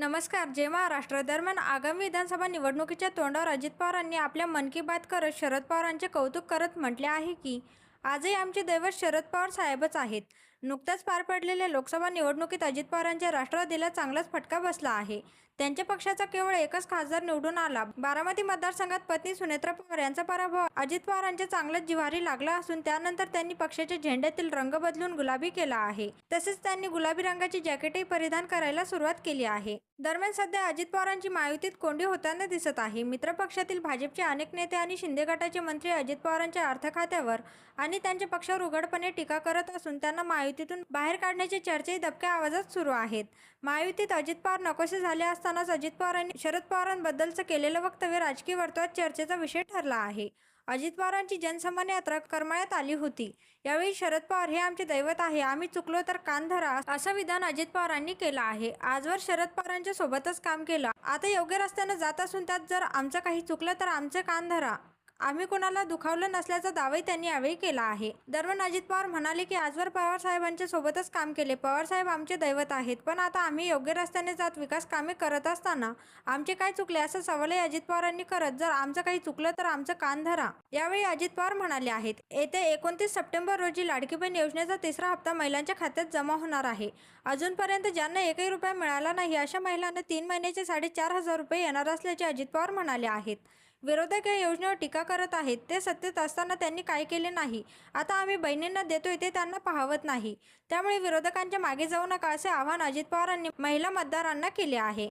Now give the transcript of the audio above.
नमस्कार. जय महाराष्ट्र दरम्यान आगामी विधानसभा निवडणुकीच्या तोंडावर अजित पवारांनी आपल्या मन की बात करत शरद पवारांचे कौतुक करत म्हटले आहे की आजही आमचे दैवत शरद पवार साहेबच आहेत. नुकत्याच पार पडलेल्या लोकसभा निवडणुकीत अजित पवारांच्या राष्ट्रवादीला चांगलाच फटका बसला आहे. त्यांच्या पक्षाचा केवळ एकच खासदार निवडून आला. बारामती मतदारसंघात पत्नी सुनेत्रा पवार यांचा पराभव अजित पवारांच्या चांगलाच जिव्हारी लागला असून त्यानंतर त्यांनी पक्षाच्या झेंड्यातील रंग बदलून गुलाबी केला आहे. तसेच त्यांनी गुलाबी रंगाची जॅकेटही परिधान करायला सुरुवात केली आहे. दरम्यान सध्या अजित पवारांची महायुतीत कोंडी होताना दिसत आहे. मित्रपक्षातील भाजपचे अनेक नेते आणि शिंदे गटाचे मंत्री अजित पवारांच्या अर्थ खात्यावर आणि त्यांच्या पक्षावर उघडपणे टीका करत असून त्यांना महायुतीतून बाहेर काढण्याची चर्चाही दबक्या आवाजात सुरू आहेत. महायुतीत अजित पवार नकोसे झाले असतानाच अजित पवारांनी शरद पवारांबद्दलचं केलेलं वक्तव्य राजकीय वर्तुळात चर्चेचा विषय ठरला आहे. अजित पवारांची जनसन्मान यात्रा करमाळ्यात आली होती. यावेळी शरद पवार हे आमचे दैवत आहे आम्ही चुकलो तर कान धरा असं विधान अजित पवारांनी केलं आहे. आजवर शरद पवारांच्या सोबतच काम केलं. आता योग्य रस्त्यानं जात असून त्यात जर आमचं काही चुकलं तर आमचं कान धरा. आम्ही कोणाला दुखावलं नसल्याचा दावाही त्यांनी यावेळी केला आहे. दरम्यान अजित पवार म्हणाले की आजवर पवार साहेबांच्या सोबतच काम केले. पवार साहेब आमचे दैवत आहेत. पण आता आम्ही योग्य रस्त्याने जात विकास कामे करत असताना आमचे काय चुकले असं सवालही अजित पवारांनी करत जर आमचं काही चुकलं तर आमचं कान धरा. यावेळी अजित पवार म्हणाले आहेत येत्या एकोणतीस सप्टेंबर रोजी लाडकी बहीण योजनेचा तिसरा हप्ता महिलांच्या खात्यात जमा होणार आहे. अजूनपर्यंत ज्यांना एकही रुपया मिळाला नाही अशा महिलांना तीन महिन्याचे साडेचार हजार रुपये येणार असल्याचे अजित पवार म्हणाले आहेत. विरोधक या योजनेवर टीका करत आहेत. ते सत्तेत असताना त्यांनी काय केले नाही? आता आम्ही बहिणींना देतोय ते त्यांना पाहवत नाही. त्यामुळे विरोधकांच्या मागे जाऊ नका असे आवाहन अजित पवारांनी महिला मतदारांना केले आहे.